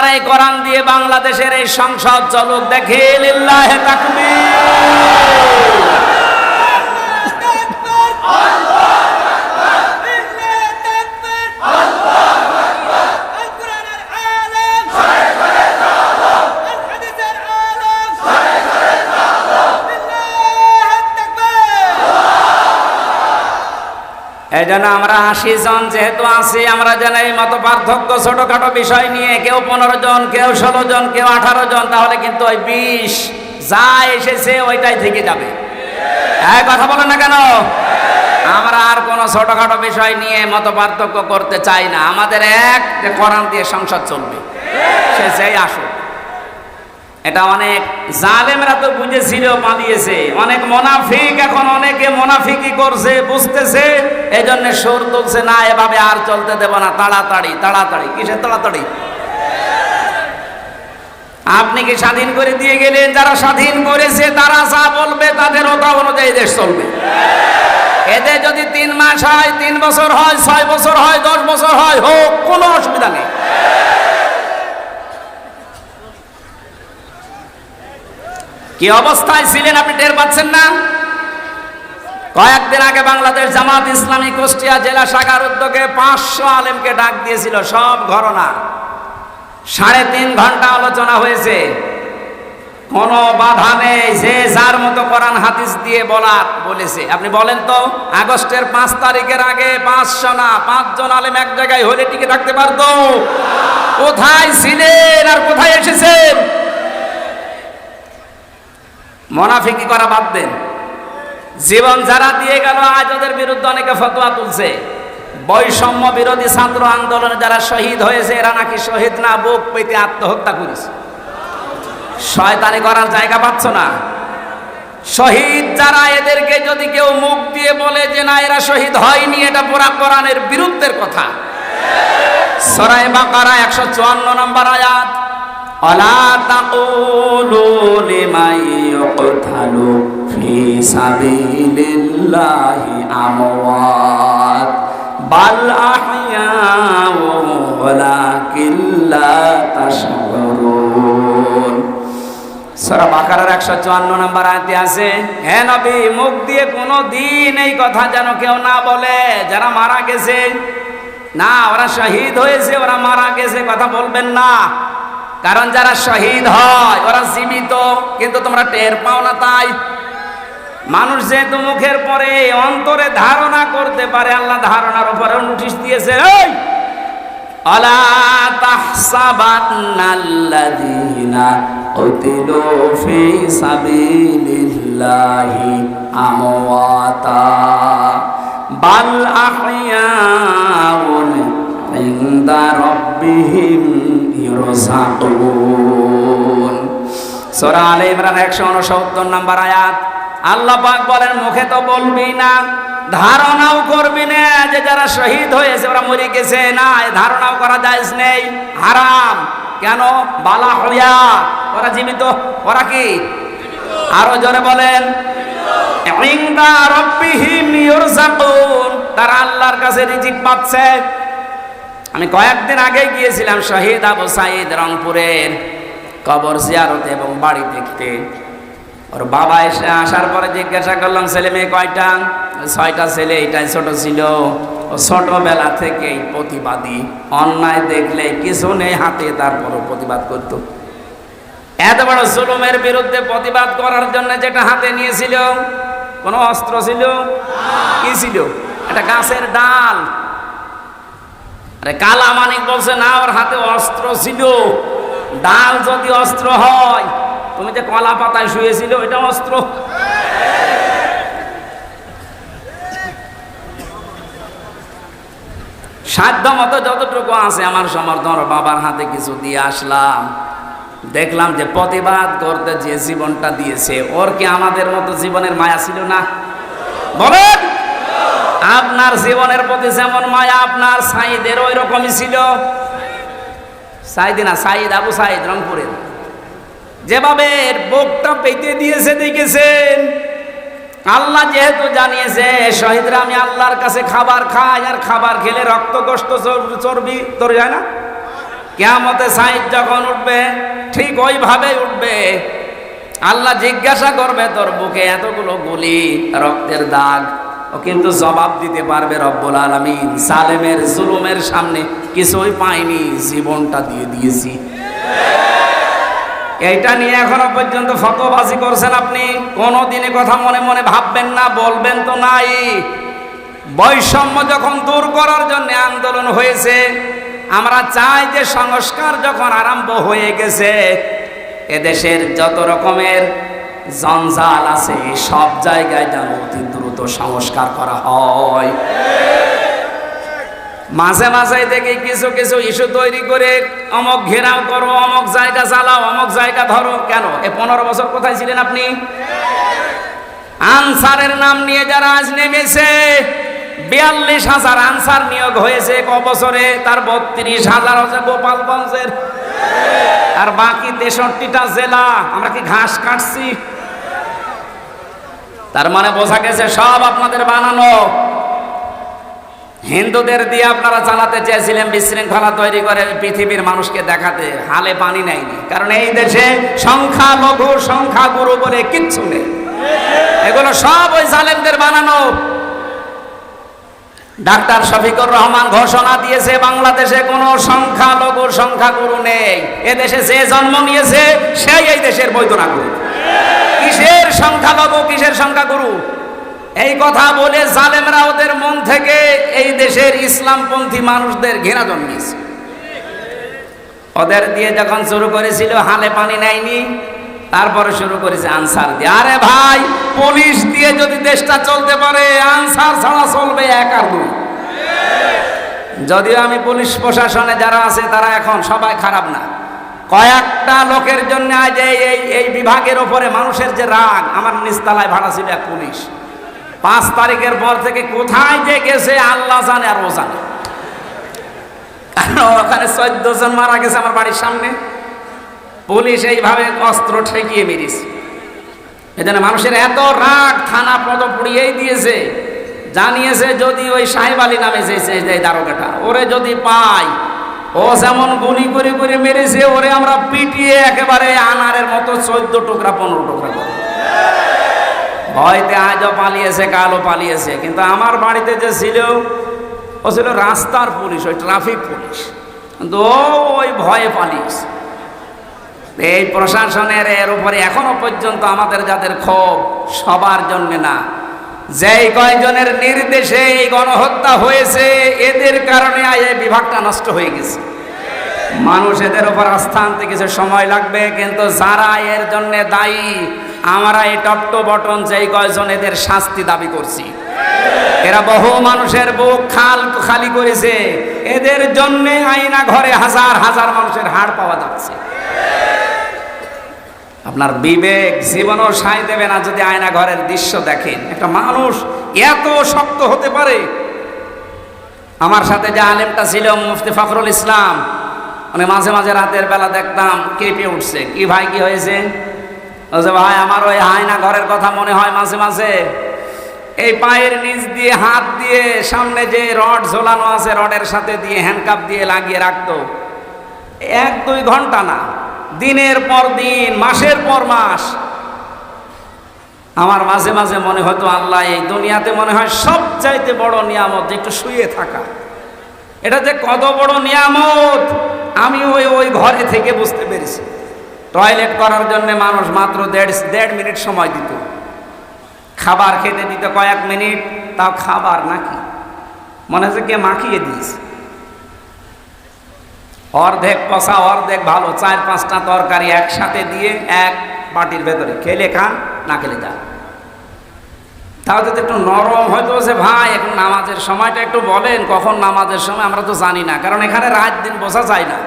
আর এই কোরআন দিয়ে বাংলাদেশের এই সংসদ চলুক দেখে লিল্লাহে তাকবীর। এই জন্য আমরা আশি জন যেহেতু আছি, আমরা যেন এই মতো পার্থক্য ছোটখাটো বিষয় নিয়ে কেউ পনেরো জন, কেউ ষোলো জন, কেউ আঠারো জন, তাহলে কিন্তু ওই বিষ যা এসেছে ওইটাই থেকে যাবে। হ্যাঁ কথা বলেন না কেন? আমরা আর কোনো ছোটখাটো বিষয় নিয়ে মত পার্থক্য করতে চাই না। আমাদের এক যে কোরআন দিয়ে সংসদ চলবে, সে সেই আসুক। এটা অনেক জালেমরা তো বুঝেছিল পালিয়েছে। অনেক মোনাফিক এখন অনেকে মোনাফিকি করছে, বুঝতেছে। এই জন্য সুর তুলছে, না, এভাবে আর চলতে দেব না। তাড়াতাড়ি তাড়াতাড়ি, কিসের তাড়াতাড়ি? আপনি কি স্বাধীন করে দিয়ে গেলেন? যারা স্বাধীন করেছে, তারা যা বলবে, তাদের ওটা অনুযায়ী দেশ চলবে। এতে যদি তিন মাস হয়, তিন বছর হয়, ছয় বছর হয়, দশ বছর হয়, হোক, কোনো অসুবিধা নেই। কি অবস্থায় ছিলেন আপনি টের পাচ্ছেন না? কয়েকদিন আগে বাংলাদেশ জামাত ইসলামী কুষ্টিয়া জেলা শাখার উদ্যোগে পাঁচশো আলেমকে ডাক দিয়েছিল, সব ঘটনা সাড়ে তিন ঘণ্টা আলোচনা হয়েছে। কোনো বাধা নেই, যে যার মতো কোরআন হাদিস দিয়ে বলার বলেছে। আপনি বলেন তো, আগস্টের পাঁচ তারিখের আগে পাঁচশো না, পাঁচজন আলেম এক জায়গায় হলে টিকে থাকতে পারতো? কোথায় ছিলেন আর কোথায় এসেছেন? মনাফিকি করা বাদ দেন। জীবন যারা দিয়ে গেল, আজ ওদের বিরুদ্ধে অনেকে ফতোয়া তুলছে। বৈষম্য বিরোধী ছাত্র আন্দোলনে যারা শহীদ হয়েছে, এরা নাকি শহীদ না, বুক পেতে আত্মহত্যা করেছে। শয়তানি করার জায়গা পাচ্ছ না। শহীদ যারা, এদেরকে যদি কেউ মুখ দিয়ে বলে যে না, এরা শহীদ হয়নি, এটা পুরা কোরআনের বিরুদ্ধের কথা। সরাই বাকারা একশো চুয়ান্ন নম্বর আয়াত। অলা তাকুলু লিমাই ইউকতালু ফি সাবিলিল্লাহি আমওয়াত। বাল আহইয়াউ ওয়ালাকিন লা তাশউরুন সূরা বাকারার 154 নম্বর আয়াতে আছে, হে নবী, মুখ দিয়ে কোনো দিন এই কথা যেন কেউ না বলে। যারা মারা গেছে, না, ওরা শহীদ হয়েছে, ওরা মারা গেছে, কথা বলবেন না। কারণ যারা শহীদ হয়, ওরা জীবিত, কিন্তু তোমরা টের পাও না তাই। মানুষ যেহেতু মুখের পরে অন্তরে ধারণা করতে পারে, আল্লাহ ধারণার উপরে নোটিশ দিয়েছে, এই, আলা তাহসাবান্নাল্লাযীনা বাল আহইয়াউন ইনদা ইরসাকুন সূরা আলে ইমরান 169 নম্বর আয়াত। আল্লাহ পাক বলেন, মুখে তো বলবি না, ধারণাও করবি না যে যারা শহীদ হয়েছে, ওরা মরে গেছে না। ধারণাও করা যায় নেই, হারাম। কেন? বালা হইয়া। ওরা জীবিত। ওরা কি? আরও জোরে বলেন তারা আল্লাহর কাছে রিজিক পাচ্ছে। আমি কয়েকদিন আগে গিয়েছিলাম শহীদ আবু সাইদ রংপুরের কবর জিয়ারতে এবং বাড়ি দেখতে। ওর বাবা এসে আসার পরে জিজ্ঞাসা করলাম, ছেলে মেয়ে কয়টা? ছয়টা ছেলে এটাই ছোট ছিল। ও ছোটবেলা থেকেই প্রতিবাদী। অন্যায় দেখলে কিছু নেই, হাতে তারপরও প্রতিবাদ করত। এত বড় জুলুমের বিরুদ্ধে প্রতিবাদ করার জন্য যেটা হাতে নিয়েছিল, কোনো অস্ত্র ছিল? কি ছিল? একটা গাছের ডাল। আরে কালা মানিক বলছে, না, ওর হাতে অস্ত্র ছিল। ডাল যদি অস্ত্র হয়, তুমি যে কলা পাতায় শুয়েছিল এটা অস্ত্র? সাধ্য মতো যতটুকু আছে আমার সমর্থন, বাবার হাতে কিছু দিয়ে আসলাম। দেখলাম যে প্রতিবাদ করতে যে জীবনটা দিয়েছে, ওর কি আমাদের মতো জীবনের মায়া ছিল না? বলেন! আপনার জীবনের প্রতি যেমন মায়া, আপনার সাইদের ওই রকমই ছিল। সাইদি না সাইদ, আবু সাইদ রংপুরের যেভাবে বুকটা পেতে দিয়েছে, দেখেছেন? আল্লাহ যেহেতু জানিয়েছে, শহীদরা, আমি আল্লাহর কাছে খাবার খাই আর খাবার খেলে রক্ত কষ্ট চর্বি, তোর যায় না? কেয়ামতে সাইড যখন উঠবে, ঠিক ওইভাবে উঠবে। আল্লাহ জিজ্ঞাসা করবে, তোর বুকে এতগুলো গুলি, রক্তের দাগ। ও কিন্তু জবাব দিতে পারবে রব্বুল আলমিন। সালেমের জুলুমের সামনে কিছুই পাইনি, জীবনটা দিয়ে দিয়েছি। এইটা নিয়ে এখনও পর্যন্ত ফতোবাজি করছেন আপনি। কোনো দিনে কথা মনে মনে ভাববেন না, বলবেন তো নাই। বৈষম্য যখন দূর করার জন্য আন্দোলন হয়েছে, আমরা চাই যে সংস্কার যখন আরম্ভ হয়ে গেছে, এদেশের যত রকমের জঞ্জাল আছে, সব জায়গায় যেন অতি দ্রুত সংস্কার করা হয়। মাঝে মাঝে দেখি কিছু কিছু ইস্যু তৈরি করে, অমক ঘেরাও করো, অমক জায়গা চালাও অমক জায়গা ধরো। কেন? এ পনেরো বছর কোথায় ছিলেন আপনি? আনসারের নাম নিয়ে যারা আজ নেমেছে, বিয়াল্লিশ হাজার আনসার নিয়োগ হয়েছে ক বছরে, তার বত্রিশ হাজার হচ্ছে গোপালগঞ্জের। আর বাকি তেষট্টিটা জেলা, আমরা কি ঘাস কাটছি? তার মানে বোঝা গেছে সব আপনাদের বানানো। হিন্দুদের দিয়ে আপনারা চালাতে চেয়েছিলেন, বিশৃঙ্খলা তৈরি করে পৃথিবীর মানুষকে দেখাতে। হালে পানি নেয়নি। কারণ এই দেশে সংখ্যা লঘু, সংখ্যা গুরু বলে কিচ্ছু নেই। এগুলো সব ওই জালেমদের বানানো। ডাক্তার শফিকুর রহমান ঘোষণা দিয়েছে, বাংলাদেশে কোনো সংখ্যা লঘু, সংখ্যা গুরু নেই। এদেশে যে জন্ম নিয়েছে, সেই এই দেশের বৈধ নাগরিক। কিসের সংখ্যা লঘু কিসের সংখ্যা গুরু? এই কথা বলে জালেমরা ওদের মন থেকে এই দেশের ইসলামপন্থী মানুষদের ঘেরা জন্মিয়েছে। ওদের দিয়ে যখন শুরু করেছিল, হালে পানি নেয়নি, তারপরে শুরু করেছে আনসার দিয়ে। আরে ভাই, পুলিশ দিয়ে যদি দেশটা চলতে পারে, আনসার ছাড়া চলবে এক আর দুই। যদিও আমি পুলিশ প্রশাসনে যারা আছে, তারা এখন সবাই খারাপ না। কয়েকটা লোকের জন্য আজ এই এই বিভাগের ওপরে মানুষের যে রাগ, আমার নিস্তালায় ভাড়া ছিল এক পুলিশ। পাঁচ তারিখের পর থেকে কোথায় যে গেছে, আল্লাহ জানে আর ও জানে। ওখানে চোদ্দ জন মারা গেছে আমার বাড়ির সামনে। পুলিশ এইভাবে অস্ত্র ঠেকিয়ে মেরেছে এজন্য মানুষের এত রাগ, থানা পদ পুড়িয়েই দিয়েছে। জানিয়েছে যদি ওই সাহেব আলী নামে যে দারোগাটা, ওরে যদি পাই ও যেমন গুলি করে করে মেরেছে, ওরে আমরা পিটিয়ে একেবারে আনারের মতো চোদ্দ টুকরা, পনেরো টুকরা করব ভয়তে আজও পালিয়েছে, কালও পালিয়েছে। কিন্তু আমার বাড়িতে যে ছিল, ও ছিল রাস্তার পুলিশ, ওই ট্রাফিক পুলিশ। কিন্তু ও ওই ভয়ে পালিয়েছে। এই প্রশাসনের এর উপরে এখনও পর্যন্ত আমাদের যাদের ক্ষোভ, সবার জন্য না। যেই কয়জনের নির্দেশে এই গণহত্যা হয়েছে, এদের কারণে এই বিভাগটা নষ্ট হয়ে গেছে। মানুষ এদের উপর আস্থা আনতে কিছু সময় লাগবে, কিন্তু যারা এর জন্য দায়ী, আমরা এই টপটো বটন যেই কয়জন এদের শাস্তি দাবি করছি। এরা বহু মানুষের বুক খাল খালি করেছে, এদের জন্য আইনা ঘরে হাজার হাজার মানুষের হাড় পাওয়া যাচ্ছে। আপনার বিবেক জীবনও সাই দেবে না যদি আয়না ঘরের দৃশ্য দেখেন। একটা মানুষ এত শক্ত হতে পারে। আমার সাথে যে আলেমটা ছিল, মুফতি ফখরুল ইসলাম মানে মাঝে মাঝে রাতের বেলা দেখতাম, কেঁপে উঠছে। কি ভাই, কি হয়েছে? ভাই, আমার ওই আয়না ঘরের কথা মনে হয় মাঝে মাঝে। এই পায়ের নিচ দিয়ে, হাত দিয়ে, সামনে যে রড ঝোলানো আছে, রডের সাথে দিয়ে হ্যান্ডকাপ দিয়ে লাগিয়ে রাখতো। এক দুই ঘণ্টা না দিনের পর দিন, মাসের পর মাস, আমার মাঝে মাঝে মনে হতো আল্লাহ এই দুনিয়াতে মনে হয় সবচাইতে বড় নিয়ামত একটু শুয়ে থাকা। এটা যে কত বড় নিয়ামত আমি ওই ওই ঘরে থেকে বুঝতে পেরেছি। টয়লেট করার জন্য মানুষ মাত্র দেড় দেড় মিনিট সময় দিত। খাবার খেতে দিত কয়েক মিনিট, তাও খাবার নাকি? মনে হচ্ছে কে মাখিয়ে দিয়েছে। অর্ধেক পচা অর্ধেক ভালো। চার, পাঁচটা তরকারি একসাথে দিয়ে এক বাটির ভেতরে। খেলে খান, না খেলে যান তাও যদি একটু নরম হয়তো সে ভাই, এখন নামাজের সময়টা একটু বলেন, কখন নামাজের সময় আমরা তো জানি না। কারণ এখানে রাত দিন বোঝা যায় না।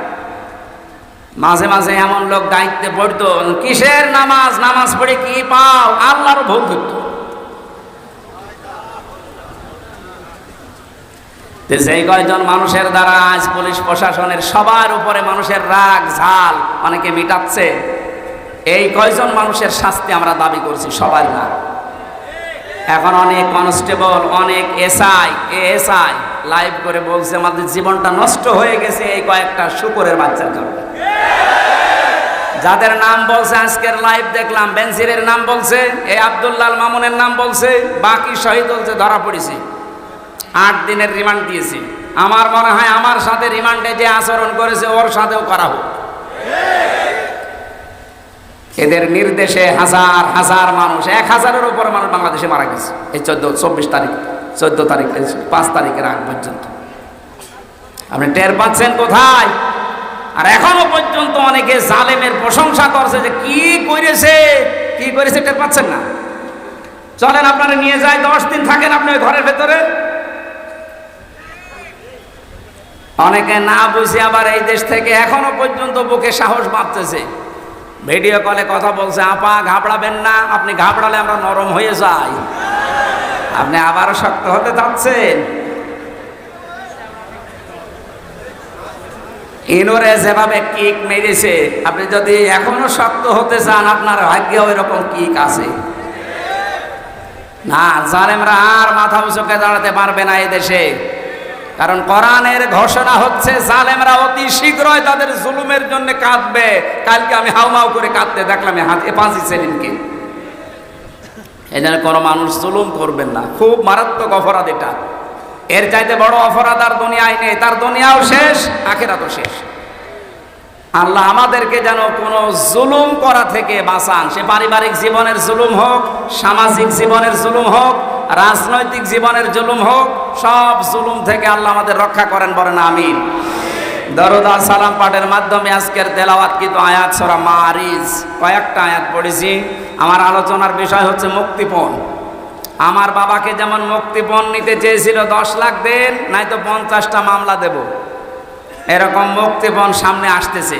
মাঝে মাঝে এমন লোক দায়িত্বে পড়তো, কিসের নামাজ? নামাজ পড়ে কি পাও? আল্লাহর ভোগ ধরতো যেই কয়জন মানুষের দ্বারা আজ পুলিশ প্রশাসনের সবার উপরে মানুষের রাগ, ঝাল অনেকে মিটাচ্ছে, এই কয়জন মানুষের শাস্তি আমরা দাবি করছি? সবাই না। এখন অনেক কনস্টেবল, অনেক এসআই, এএসআই লাইভ করে বলছে, আমাদের জীবনটা নষ্ট হয়ে গেছে এই কয়েকটা শুকরের বাচ্চার কারণে। যাদের নাম বলছে, আজকের লাইভ দেখলাম বেনসিরের নাম বলছে এই আব্দুল্লাল মামুনের নাম বলছে, বাকি শহীদ বলছে, ধরা পড়েছি। আট দিনের রিমান্ড দিয়েছি। আমার মনে হয় আমার সাথে রিমান্ডে যে আচরণ করেছে, ওর সাথেও করা হোক। এদের নির্দেশে হাজার হাজার মানুষ, এক হাজারের উপর মানুষ বাংলাদেশে মারা গেছে। এই চোদ্দ, চব্বিশ তারিখ, চোদ্দ তারিখ পাঁচ তারিখের আগ পর্যন্ত। আপনি টের পাচ্ছেন কোথায়? আর এখনও পর্যন্ত অনেকে জালেমের প্রশংসা করছে যে কি করেছে কি করেছে, টের পাচ্ছেন না? চলেন আপনারা নিয়ে যায় দশ দিন থাকেন আপনি ঘরের ভেতরে। অনেকে না বুঝে আবার এই দেশ থেকে এখনও পর্যন্ত বুকে সাহস বাঁধতেছে। ভিডিও কলে কথা বলছে, আপা, ঘাবড়াবেন না, আপনি ঘাবড়ালে আমরা নরম হয়ে যাই। আপনি আবারও শক্ত হতে চাচ্ছেন ইনোরে যেভাবে কিক মেরেছে, আপনি যদি এখনও শক্ত হতে চান, আপনার ভাগ্যে ওই রকম কিক আছে। না, জালেমরা আর মাথা উঁচুকে দাঁড়াতে পারবে না এই দেশে। কারণ কোরআনের ঘোষণা হচ্ছে, জালেমরা অতি শীঘ্রই তাদের জুলুমের জন্য কাঁদবে। কালকে আমি হাউমাউ করে কাঁদতে দেখলাম হাতে পাঁচি সেলিমকে। জন্য কোনো মানুষ জুলুম করবেন না। খুব মারাত্মক অপরাধ এটা। এর চাইতে বড় অপরাধ আর দুনিয়ায় নেই। তার দুনিয়াও শেষ, আখেরাতও শেষ। আল্লাহ আমাদেরকে যেন কোনো জুলুম করা থেকে বাঁচান। সে পারিবারিক জীবনের জুলুম হোক, সামাজিক জীবনের জুলুম হোক রাজনৈতিক জীবনের জুলুম হোক, সব জুলুম থেকে আল্লাহ আমাদের রক্ষা করেন বলেন আমিন। দরদা সালাম পাঠের মাধ্যমে আজকের তেলাওয়াত কিন্তু আয়াত সরা মারিজ, কয়েকটা আয়াত পড়েছি। আমার আলোচনার বিষয় হচ্ছে মুক্তিপণ। আমার বাবাকে যেমন মুক্তিপণ নিতে চেয়েছিল দশ লাখ দেন, নাই তো পঞ্চাশটা মামলা দেব। এরকম মুক্তিপণ সামনে আসতেছে।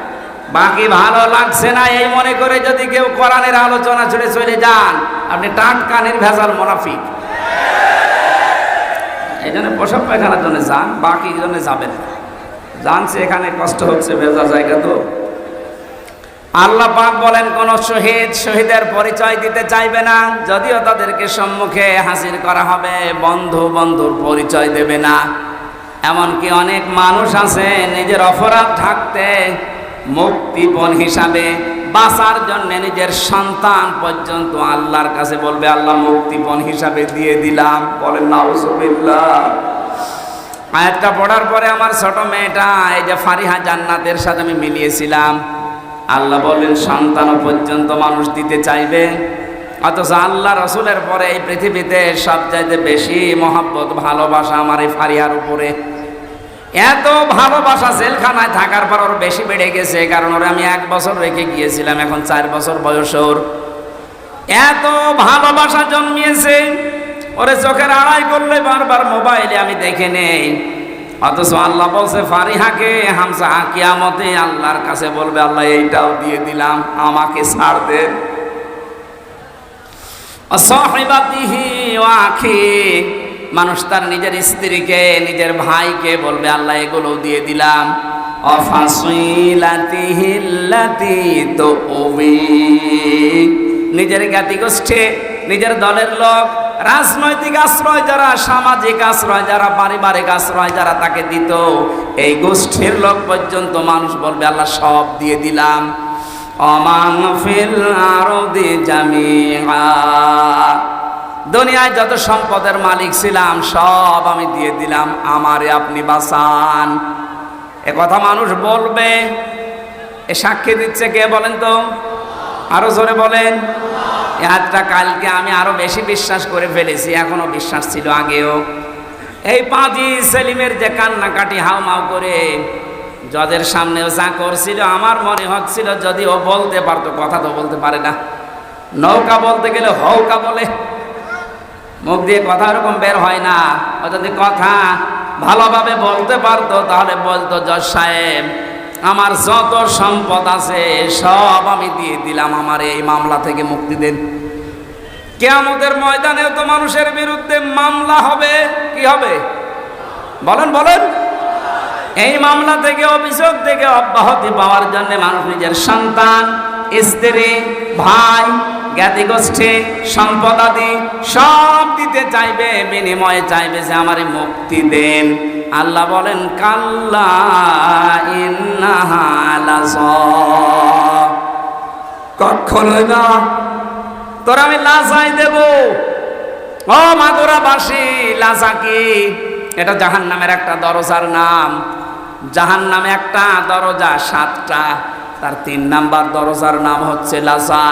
বাকি ভালো লাগছে না, এই মনে করে যদি কেউ কোরআনের আলোচনা ছেড়ে চলে যান, আপনি টাটকানের ভেজাল মোনাফিক। এই জন্য প্রসব পায়খানার জন্য যান, বাকি জন্য যাবেন জানছে এখানে, কষ্ট হচ্ছে ভেজা জায়গা তো। আল্লাহ পাক বলেন, কোন শহীদ, শহীদের পরিচয় দিতে চাইবে না, যদিও তাদেরকে সম্মুখে হাসির করা হবে, বন্ধু বন্ধুর পরিচয় দেবে না। এমনকি অনেক মানুষ আছে, নিজের অপরাধ ঢাকতে মুক্তিপণ হিসাবে বাঁচার জন্য নিজের সন্তান পর্যন্ত আল্লাহর কাছে বলবে, আল্লাহ মুক্তিপণ হিসাবে দিয়ে দিলাম। বলেন আয়াতটা পড়ার পরে আমার ছোট মেয়েটা, এই যে ফারিহা জান্নাতের সাথে আমি মিলিয়েছিলাম। আল্লাহ বলেন সন্তানও পর্যন্ত মানুষ দিতে চাইবে। অথচ আল্লাহ রসুলের পরে এই পৃথিবীতে সবচাইতে বেশি মহাব্বত, ভালোবাসা আমার এই ফারিহার উপরে। এত ভালোবাসা জেলখানায় থাকার পর ওর বেশি বেড়ে গেছে কারণ ওরা আমি এক বছর রেখে গিয়েছিলাম, এখন চার বছর বয়স ওর। এত ভালোবাসা জন্মিয়েছে, ওরে চোখের আড়াই করলে বারবার মোবাইলে আমি দেখে নেই। অথচ আল্লাহ বলছে, ফারিহাকে হামসা কিয়ামতে আল্লাহর কাছে বলবে, আল্লাহ এইটাও দিয়ে দিলাম, আমাকে ছাড় দেন। মানুষ তার নিজের স্ত্রীকে, নিজের ভাইকে বলবে, আল্লাহ এগুলো দিয়ে দিলাম। নিজের জ্ঞাতি গোষ্ঠী নিজের দলের লোক, রাজনৈতিক আশ্রয় যারা, সামাজিক আশ্রয় যারা, পারিবারিক আশ্রয় যারা তাকে দিত, এই গোষ্ঠীর লোক পর্যন্ত মানুষ বলবে, আল্লাহ, সব দিয়ে দিলাম। অমাং ফিল আরদি জামিআ। দুনিয়ায় যত সম্পদের মালিক ছিলাম, সব আমি দিয়ে দিলাম, আমারে আপনি বাঁচান। এ কথা মানুষ বলবে। এ সাক্ষী দিচ্ছে কে বলেন তো? আরও জোরে বলেন। এ কালকে আমি আরও বেশি বিশ্বাস করে ফেলেছি, এখনও বিশ্বাস ছিল আগেও। এই পাঁচই সেলিমের যে কান্নাকাটি হাউমাউ করে, জজের সামনেও যা করছিল, আমার মনে হচ্ছিল যদি ও বলতে পারতো, কথা তো বলতে পারে না। নৌকা বলতে গেলে হৌকা বলে। মুখ দিয়ে কথা ওরকম বের হয় না। ও যদি কথা ভালোভাবে বলতে পারতো, তাহলে বলতো, জজ সাহেব, আমার যত সম্পদ আছে, সব আমি দিয়ে দিলাম আমার এই মামলা থেকে মুক্তি দেন। কেয়ামতের ময়দানে তো মানুষের বিরুদ্ধে মামলা হবে। কি হবে? বলেন বলেন। এই মামলা থেকে, অভিযোগ থেকে অব্যাহতি পাওয়ার জন্য মানুষ নিজের সন্তান, স্ত্রী, ভাই জ্ঞাতি গোষ্ঠী, সম্পদাদি সব দিতে চাইবে, বিনিময়ে চাইবে যে আমারে মুক্তি দেন। আল্লাহ বলেন, কাল্লা। কখনোই না। তোর আমি লাসাই দেব। ও মাদুরাবাসী লাসা কি? এটা জাহান নামের একটা দরজার নাম। জাহান নামে একটা দরজা সাতটা, তার তিন নাম্বার দরজার নাম হচ্ছে লাসা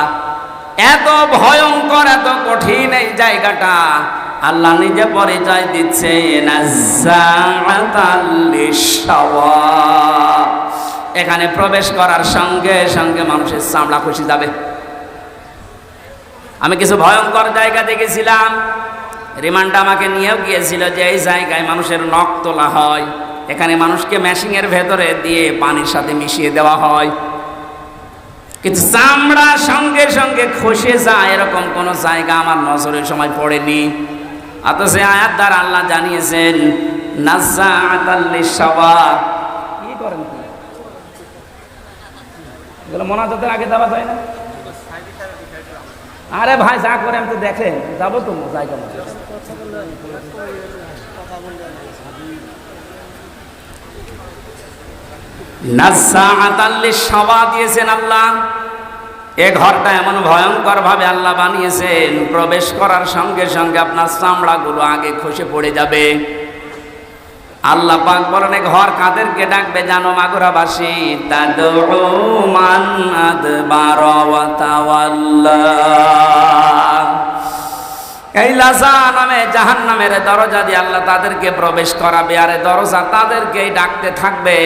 এত ভয়ঙ্কর, এত কঠিন এই জায়গাটা আল্লাহ নিজে পরিচয় দিচ্ছে। এখানে প্রবেশ করার সঙ্গে সঙ্গে মানুষের চামড়া খুশি যাবে। আমি কিছু ভয়ঙ্কর জায়গা দেখেছিলাম। রিমান্ড আমাকে নিয়েও গিয়েছিল যে এই জায়গায় মানুষের নখ তোলা হয়। এখানে মানুষকে মেশিনের ভেতরে দিয়ে পানির সাথে মিশিয়ে দেওয়া হয়। কিন্তু চামড়া সঙ্গে সঙ্গে খসে যায়, এরকম কোন জায়গা আমার নজরের সময় পড়েনি। অথচ আয়াত দ্বারা আল্লাহ জানিয়েছেন নাজ্জাআতাল্লিশাওয়া কি করেন কি এগুলো মোনাজাতের আগে দেওয়া যায় না? আরে ভাই, যা করে আমি তো দেখেন, যাব তো জায়গা মতো। সাওয়া দিয়েছেন আল্লাহ। এ ঘরটা এমন ভয়ঙ্কর ভাবে আল্লাহ বানিয়েছেন, প্রবেশ করার সঙ্গে সঙ্গে আপনার চামড়াগুলো আগে খসে পড়ে যাবে। আল্লাহ পাক বলেন ঘর কাদেরকে ডাকবে জানো মাগুরাবাসী? তাদউ মান আদবার ওয়া তাওয়াল্লা এই লাসা নামে জাহান নামের দরজা দিয়ে আল্লাহ তাদেরকে প্রবেশ করাবে, আর দরজা তাদেরকেই ডাকতে থাকবে।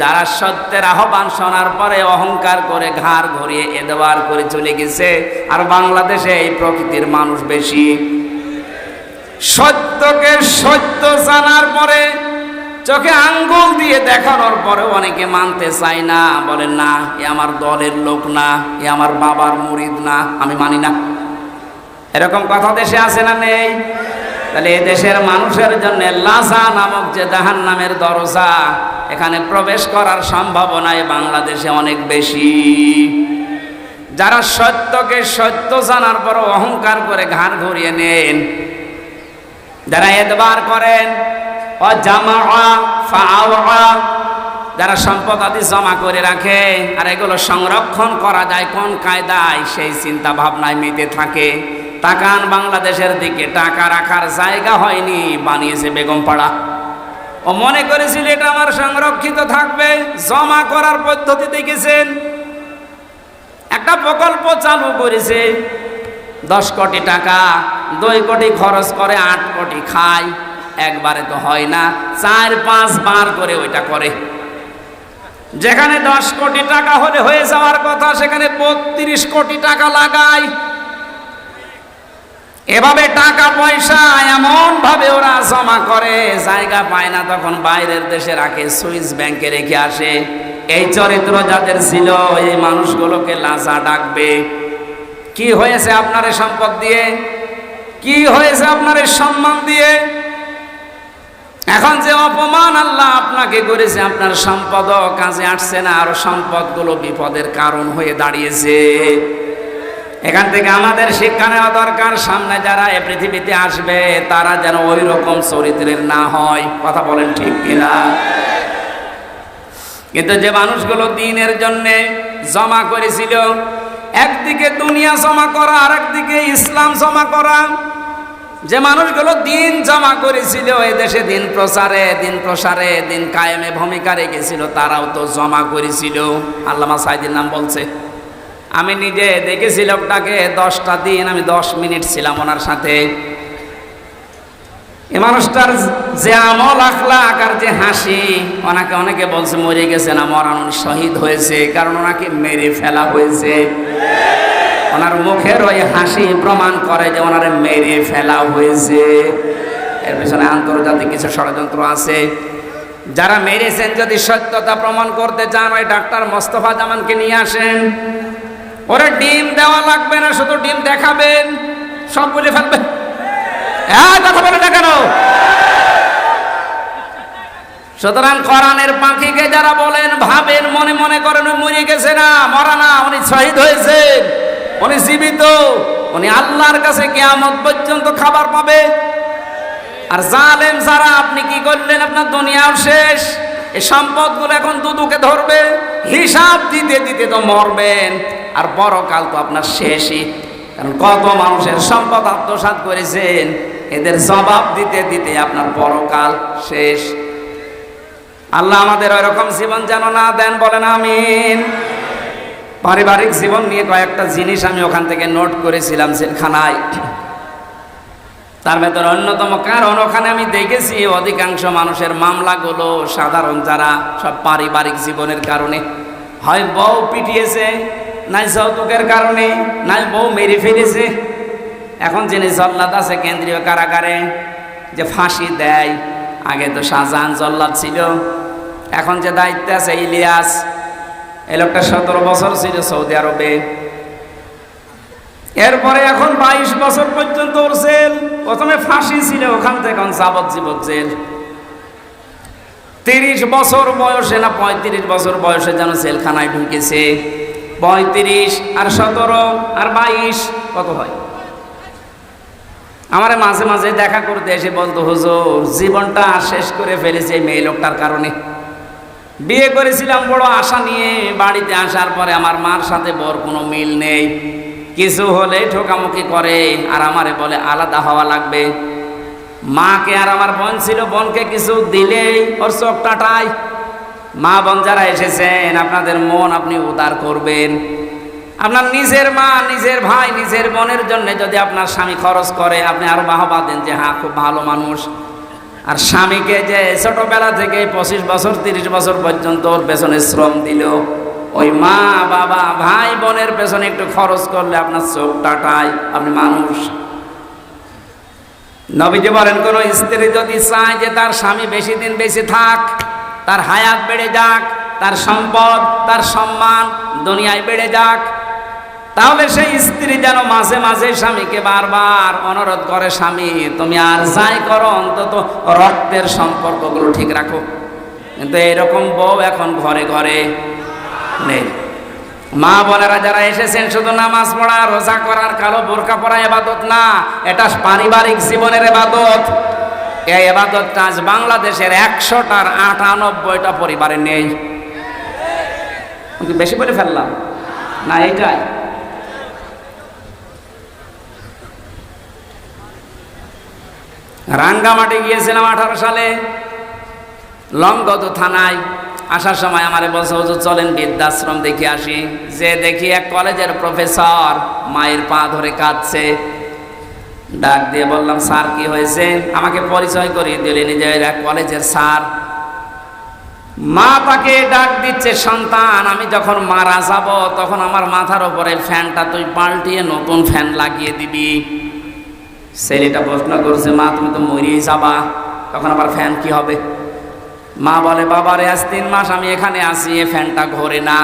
যারা সত্যের আহ্বান শোনার পরে অহংকার করে ঘাড় ঘুরিয়ে এদবার করে চলে গেছে, আর বাংলাদেশে এই প্রকৃতির মানুষ বেশি। সত্যকে সত্য জানার পরে, চোখে আঙ্গুল দিয়ে দেখানোর পরে অনেকে মানতে চায় না বলেন না, এ আমার দলের লোক না, এ আমার বাবার মুরিদ না, আমি মানি না। এরকম কথা দেশে আছে না নেই? তাহলে এই দেশের মানুষের জন্য লাসা নামক যে জাহান নামের দরজা, এখানে প্রবেশ করার সম্ভাবনায় বাংলাদেশে অনেক বেশি। যারা সত্যকে সত্য জানার পর অহংকার করে ঘাড় ঘুরিয়ে নেন, যারা এতবার করেন যারা সম্পদ আদি জমা করে রাখে, আর এগুলো সংরক্ষণ করা যায় কোন কায়দায়, সেই চিন্তা ভাবনায় মেতে থাকে। তাকান বাংলাদেশের দিকে, টাকা রাখার জায়গা হয়নি বানিয়েছে বেগম পাড়া ও মনে করেছিল এটা আমার সংরক্ষিত থাকবে, জমা করার পদ্ধতি দেখেছেন। একটা প্রকল্প চালু করেছে, দশ কোটি টাকা, দুই কোটি খরচ করে আট কোটি খায়, একবারে তো হয় না, চার পাঁচ বার করে ওইটা করে। যেখানে দশ কোটি টাকা হলে হয়ে যাওয়ার কথা, সেখানে বত্রিশ কোটি টাকা লাগায়। এভাবে টাকা পয়সা এমন ভাবে ওরা জমা করে, জায়গা পায় না, তখন বাইরের দেশে রাখে, সুইস ব্যাংকে রেখে আসে। এই চরিত্র যাদের ছিল, এই মানুষগুলোকে লাজা ডাকবে। কি হয়েছে আপনার সম্পদ দিয়ে? কি হয়েছে আপনার সম্মান দিয়ে? এখন যে অপমান আল্লাহ আপনাকে করেছে, আপনার সম্পদ কাজে আসছে না, আর সম্পদগুলো বিপদের কারণ হয়ে দাঁড়িয়েছে। এখান থেকে আমাদের শিক্ষা নেওয়া দরকার। সামনে যারা এ পৃথিবীতে আসবে, তারা যেন ওই রকম চরিত্রের না হয়। কথা বলেন ঠিক কিনা? কিন্তু যে মানুষগুলো দিনের জন্য জমা করেছিল, একদিকে দুনিয়া জমা করা আর একদিকে ইসলাম জমা করা, যে মানুষগুলো দিন জমা করেছিল, এই দেশে দিন প্রচারে, দিন প্রসারে, দিন কায়েমে ভূমিকা রেখেছিল, তারাও তো জমা করেছিল। আল্লামা সাইদির নাম বলছে। আমি নিজে দেখেছি লোকটাকে দশটা দিন, আমি দশ মিনিট ছিলাম ওনার সাথে। এ মানুষটার যে আমল আখলাক আর যে হাসি, ওনাকে অনেকে বলছে মরে গেছে না মরান শহীদ হয়েছে, কারণ ওনাকে মেরে ফেলা হয়েছে। ওনার মুখের ওই হাসি প্রমাণ করে যে ওনারে মেরে ফেলা হয়েছে। এর পিছনে আন্তর্জাতিক কিছু ষড়যন্ত্র আছে। যারা মেরেছেন, যদি সত্যতা প্রমাণ করতে চান, ওই ডাক্তার মোস্তফা জামানকে নিয়ে আসেন। ওরা ডিম দেওয়া লাগবে না, শুধু ডিম দেখাবেন। সব বলে ফেলবেন হ্যাঁ কথা বলে না কেন? সুতরাং কোরআনের পাখিকে যারা বলেন, ভাবেন, মনে মনে করেন মরে গেছে না, মরা না, উনি শহীদ হয়েছেন, উনি জীবিত, উনি আল্লাহর কাছে কেয়ামত পর্যন্ত খাবার পাবে। আর জালেম যারা, আপনি কি করলেন? আপনার দুনিয়াও শেষ, এই সম্পদগুলো এখন দুদুকে ধরবে। হিসাব দিতে দিতে তো মরবেন। আর পরকাল তো আপনার শেষই। কারণ কত মানুষের সম্পদ আত্মসাৎ করেছেন। এদের জবাব দিতে দিতে আপনার পরকাল শেষ। আল্লাহ আমাদের ওইরকম জীবন যেন না দেন বলেন আমিন। পারিবারিক জীবন নিয়ে কয়েকটা জিনিস আমি ওখান থেকে নোট করেছিলাম জেলখানায়। তার ভেতর অন্যতম কারণ, ওখানে আমি দেখেছি অধিকাংশ মানুষের মামলাগুলো সাধারণ যারা সব পারিবারিক জীবনের কারণে। হয় বউ পিটিয়েছে, নাই যৌতুকের কারণে, নাই বউ মেরে ফেলেছে। এখন যিনি জল্লাদ আছে কেন্দ্রীয় কারাগারে, যে ফাঁসি দেয়, আগে তো শাহজাহান জল্লাদ ছিল। এখন যে দায়িত্বে আছে ইলিয়াস, এ লোকটা সতেরো বছর ছিল সৌদি আরবে। এরপরে এখন বাইশ বছর পর্যন্ত ওর জেল। প্রথমে ফাঁসি ছিল, ওখান থেকে এখন যাবজ্জীবন জেল। তিরিশ বছর বয়সে না পঁয়ত্রিশ বছর বয়সে যেন জেলখানায় ঢুকেছে। পঁয়ত্রিশ আর সতেরো আর বাইশ, কত হয়? আমার মাঝে মাঝে দেখা করতে এসে বলতো, হুজুর, জীবনটা শেষ করে ফেলেছে এই মেয়ে লোকটার কারণে। বিয়ে করেছিলাম বড় আশা নিয়ে, বাড়িতে আসার পরে আমার মার সাথে বর কোনো মিল নেই। কিছু হলে ঠোকামুখি করে আর আমারে বলে আলাদা হওয়া লাগবে। মাকে আর আমার বোন ছিল, বোনকে কিছু দিলেই ওর চোখ টাটায়। মা বোন যারা এসেছেন, আপনাদের মন আপনি উদার করবেন। আপনার নিজের মা, নিজের ভাই, নিজের বোনের জন্য যদি আপনার স্বামী খরচ করে, আপনি আরও বাহবা দেন যে হ্যাঁ খুব ভালো মানুষ। আর স্বামীকে যে ছোটবেলা থেকে পঁচিশ বছর, তিরিশ বছর পর্যন্ত ওর পেছনে শ্রম দিল। ওই মা, বাবা, ভাই, বোনের পেছনে একটু খরচ করলে আপনার চোখ টাটায় আপনি মানুষ। নবীজি বলেন, কোন স্ত্রী যদি চায় যে তার স্বামী বেশি দিন বেশি থাক, তার হায়াত বেড়ে যাক, তার সম্পদ, তার সম্মান দুনিয়ায় বেড়ে যাক, তাহলে সেই স্ত্রী যেন মাঝে মাঝে স্বামীকে বারবার অনুরোধ করে, স্বামী, তুমি আর যাই করো, অন্তত রক্তের সম্পর্কগুলো ঠিক রাখো। কিন্তু এরকম বউ এখন ঘরে ঘরে নেই। মা বোনেরা যারা এসেছেন, শুধু নামাজ পড়া, রোজা করার কালো বোরকা পরা এবাদত না, এটা পারিবারিক জীবনের এবাদত। এই এবাদতটা আজ বাংলাদেশের একশোটার আটানব্বইটা পরিবারে নেই। বেশি বলে ফেললাম। না, এইটাই। রাঙ্গামাটি গিয়েছিলাম আঠারো সালে লঙ্গত থানায়। আসার সময় আমার বলছে, হুজুর, চলেন বৃদ্ধাশ্রম দেখে আসি। যে দেখি এক কলেজের প্রফেসর মায়ের পা ধরে কাঁদছে। ডাক দিয়ে বললাম, স্যার, কি হয়েছে? আমাকে পরিচয় করিয়ে দিলেন যে এক কলেজের স্যার। মা তাকে ডাক দিচ্ছে, সন্তান, আমি যখন মারা যাব, তখন আমার মাথার ওপরে ফ্যানটা তুই পাল্টিয়ে নতুন ফ্যান লাগিয়ে দিবি। ছেলেটা প্রশ্ন করছে, মা, তুমি তো মরিয়ে যাবা, তখন আবার ফ্যান কি হবে? মা বলে, বাবারে, আজ তিন মাস আমি এখানে আসি এ ফ্যানটা ঘোরে না।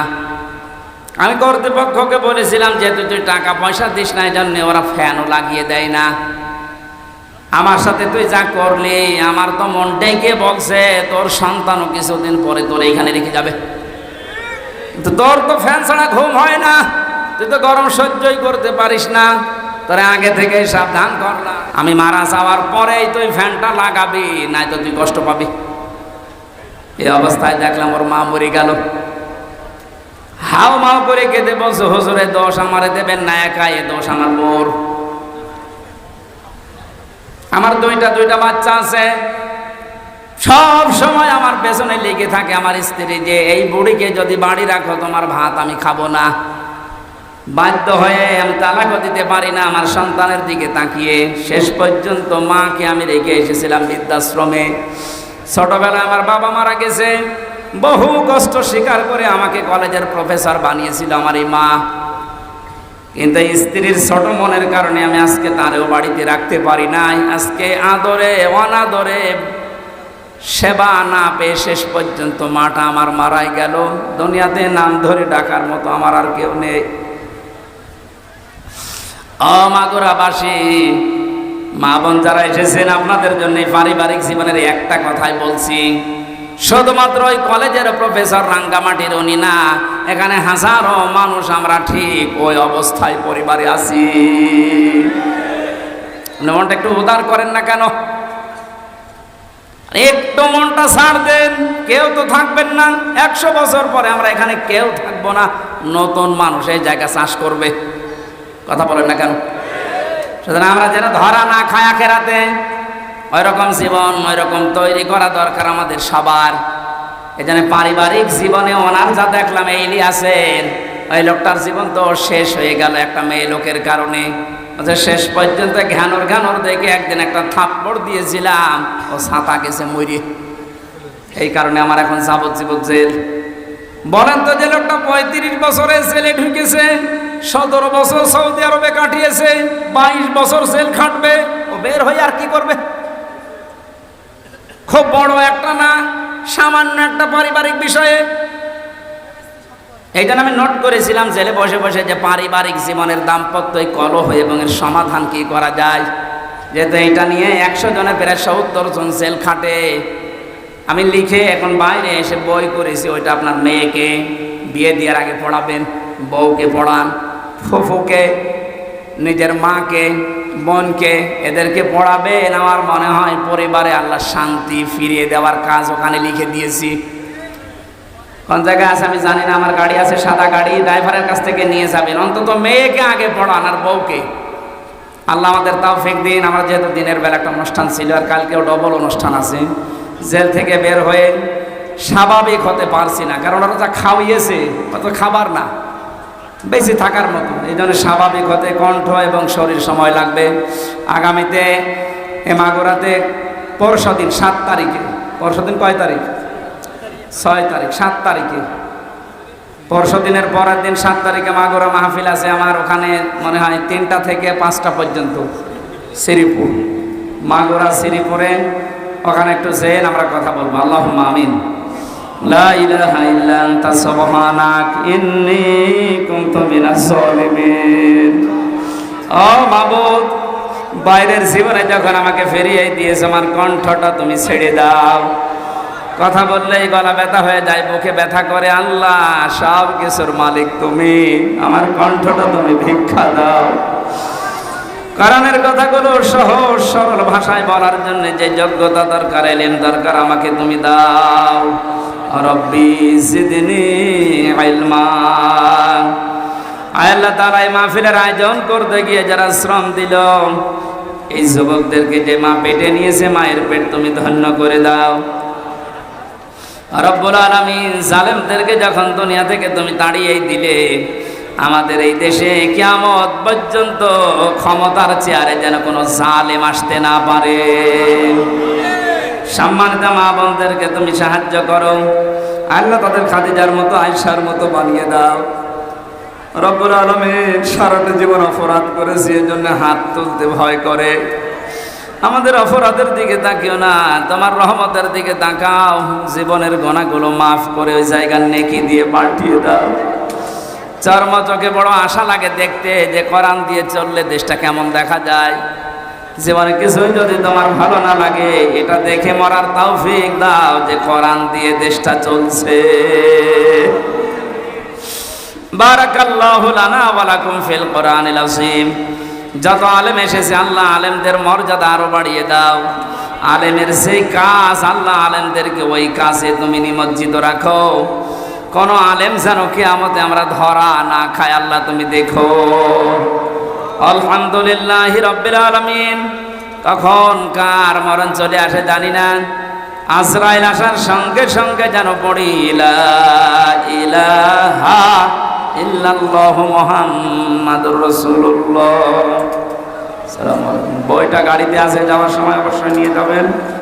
আমি কর্তৃপক্ষকে বলেছিলাম, যেহেতু তুই টাকা পয়সা দিস না এই জন্য ওরা ফ্যানও লাগিয়ে দেয় না। আমার সাথে তুই যা করলি, আমার তো মন ডেকে বলছে, তোর সন্তানও কিছুদিন পরে তোর এইখানে রেখে যাবে। কিন্তু তোর তো ফ্যান ছাড়া ঘুম হয় না, তুই তো গরম সহ্যই করতে পারিস না। তোরে আগে থেকে সাবধান করলাম আমি মারা যাওয়ার পরেই তুই ফ্যানটা লাগাবি, নাই তো তুই কষ্ট পাবি। এই অবস্থায় দেখলাম ওর মা মরে গেল। হাও মাও করে কেঁদে বলছে, হুজুরে, দোষ আমারে দেবেন না একা, এ দোষ আমার মোর আমার দুইটা দুইটা বাচ্চা আছে। সব সময় আমার পেছনে লেগে থাকে আমার স্ত্রী যে, এই বুড়িকে যদি বাড়ি রাখো, তোমার ভাত আমি খাব না। বাধ্য হয়ে আমি তালাকও দিতে পারি না, আমার সন্তানের দিকে তাকিয়ে। শেষ পর্যন্ত মাকে আমি রেখে এসেছিলাম বৃদ্ধাশ্রমে। ছোটবেলায় আমার বাবা মারা গেছে। বহু কষ্ট স্বীকার করে আমাকে কলেজের প্রফেসর বানিয়েছিল আমার এই মা। কিন্তু স্ত্রীর ছোট মনের কারণে আমি আজকে তারেও বাড়িতে রাখতে পারি নাই। আজকে আদরে, অনাদরে সেবা না পেয়ে শেষ পর্যন্ত মাটা আমার মারাই গেল। দুনিয়াতে নাম ধরে ডাকার মতো আমার আর কেউ নেই। অমাগুরাবাসী মা বোন যারা এসেছেন, আপনাদের জন্য পারিবারিক জীবনের একটা কথাই বলছি। শুধুমাত্র ওই কলেজের প্রফেসর রাঙ্গামাটির উনি না, এখানে হাজারো মানুষ আমরা ঠিক ওই অবস্থায় পরিবারে আছি। মনটা একটু উদার করেন না কেন? একটু মনটা ছাড় দেন, কেউ তো থাকবেন না। একশো বছর পরে আমরা এখানে কেউ থাকব না। নতুন মানুষ এই জায়গা চাষ করবে। কথা বলেন না কেন? সুতরাং আমরা যেন ধরা না খায়া খেরাতে ওই রকম জীবন ওই রকম তৈরি করা দরকার আমাদের সবার। জন্য পারিবারিক জীবনে ওনার যা দেখলাম, এই আছেন ওই লোকটার জীবন তো শেষ হয়ে গেল একটা মেয়ে লোকের কারণে। যে শেষ পর্যন্ত ঘ্যানর ঘ্যানর দেখে একদিন একটা থাপ্পড় দিয়েছিলাম, ও ছাতা গেছে মরি এই কারণে আমার এখন যাবজ্জীবন জেল। বলেন তো যে লোকটা পঁয়ত্রিশ বছরে জেলে ঢুকেছে। সতেরো বছর সৌদি আরবে কাটিয়েছে, বাইশ বছর জেল খাটবে, ও বের হয়ে আর কি করবে? খুব বড় একটা না, সামান্য একটা পারিবারিক বিষয়ে। এই জন্য আমি নোট করেছিলাম জেলে বসে বসে যে পারিবারিক জীবনের দাম্পত্য এই কলহ এবং এর সমাধান কি করা যায়? যেহেতু এটা নিয়ে একশো জনের প্রায় সত্তর জন জেল খাটে। আমি লিখে এখন বাইরে এসে বই করেছি, ওইটা আপনার মেয়েকে বিয়ে দেওয়ার আগে পড়াবেন, বউকে পড়ান। ফুফুকে, নিজের মাকে, বোনকে এদেরকে পড়াবেন। আমার মনে হয় পরিবারে আল্লাহ শান্তি ফিরিয়ে দেওয়ার কাজ ওখানে লিখে দিয়েছি। কোন জায়গায় আছে আমি জানি না, আমার গাড়ি আছে সাদা গাড়ি, ড্রাইভারের কাছ থেকে নিয়ে যাবেন। অন্তত মেয়েকে আগে পড়ান আর বউকে। আল্লাহ আমাদের তাও ফেক দিন। আমার যেহেতু দিনের বেলা একটা অনুষ্ঠান ছিল আর কালকেও ডবল অনুষ্ঠান আছে। জেল থেকে বের হয়ে স্বাভাবিক হতে পারছি না, কারণ ওরা যা খাওয়িয়েছে, অত খাবার না। বেশি থাকার মতো। এই জন্য স্বাভাবিক হতে কণ্ঠ এবং শরীর সময় লাগবে। আগামীতে এমাগোড়াতে পরশু দিন সাত তারিখে। পরশু দিন কয় তারিখ? ছয় তারিখ, সাত তারিখে। পরশু দিনের পরের দিন সাত তারিখে মাগুরা মাহফিল আছে আমার। ওখানে মনে হয় তিনটা থেকে পাঁচটা পর্যন্ত শ্রীপুর। মাগুরা, শ্রীপুরে। ওখানে একটু যেন আমরা কথা বলব। আল্লাহ আমিন। বাইরের জীবনে যখন আমাকে ফিরিয়ে দিয়েছে, আমার কণ্ঠটা তুমি ছেড়ে দাও। কথা বললেই গলা ব্যথা হয়ে যায়, বুকে ব্যথা করে, আল্লাহ, সব কিছুর মালিক তুমি, আমার কণ্ঠটা তুমি ভিক্ষা দাও। কারণের কথাগুলো সহজ সরল ভাষায় বলার জন্য যে যোগ্যতা দরকার এলেন দরকার, আমাকে তুমি দাও। রব্বি জিদনি ইলমা। আল্লাহ তাআলা, এই মাহফিলের আয়োজন করতে গিয়ে যারা শ্রম দিল, এই যুবকদেরকে যে মা পেটে নিয়েছে, মায়ের পেট তুমি ধন্য করে দাও। রব্বুল আলমিন জালেমদেরকে যখন দুনিয়া থেকে তুমি তাড়িয়ে দিলে, আমাদের এই দেশে কিয়ামত পর্যন্ত ক্ষমতার চেয়ারে যেন কোনো জালেম আসতে না পারে। সম্মানিত মা বোনদেরকে তুমি সাহায্য করো। আল্লাহ তাদের খাদিজার মতো আয়সার মতো বানিয়ে দাও। রব্বুল আলমিন সারাটা জীবন অপরাধ করেছি এর জন্য হাত তুলতে ভয় করে। আমাদের অপরাধের দিকে তাকিও না, তোমার রহমতের দিকে তাকাও। জীবনের গোনাগুলো মাফ করে ওই জায়গার নেকি দিয়ে পাল্টিয়ে দাও। চর্ম চোখে বড় আশা লাগে দেখতে, যে করান দিয়ে চললে দেশটা কেমন দেখা যায়। জীবনে কিছুই যদি তোমার ভালো না লাগে, এটা দেখে মরার তাও তৌফিক দাও যে কোরআন দিয়ে দেশটা চলছে। বারাকাল্লাহু লানা ওয়া লাকুম ফিল কোরআনিল আযীম। যত আলেম এসেছে, আল্লাহ আলেমদের মর্যাদা আরও বাড়িয়ে দাও। আলেমের সেই কাজ, আল্লাহ আলেমদেরকে ওই কাজে তুমি নিমজ্জিত রাখো। কোন আলেম যেন কেয়ামতে আমরা ধরা না খায়, আল্লাহ তুমি দেখো। আলহামদুলিল্লাহ রব্বিল আলমিন। কখন কার মরণ চলে আসে জানি না। আজরাইল আসার সঙ্গে সঙ্গে যেন পড়ি ইলা ইলাহা বইটা গাড়িতে আছে, যাওয়ার সময় অবশ্যই নিয়ে যাবেন।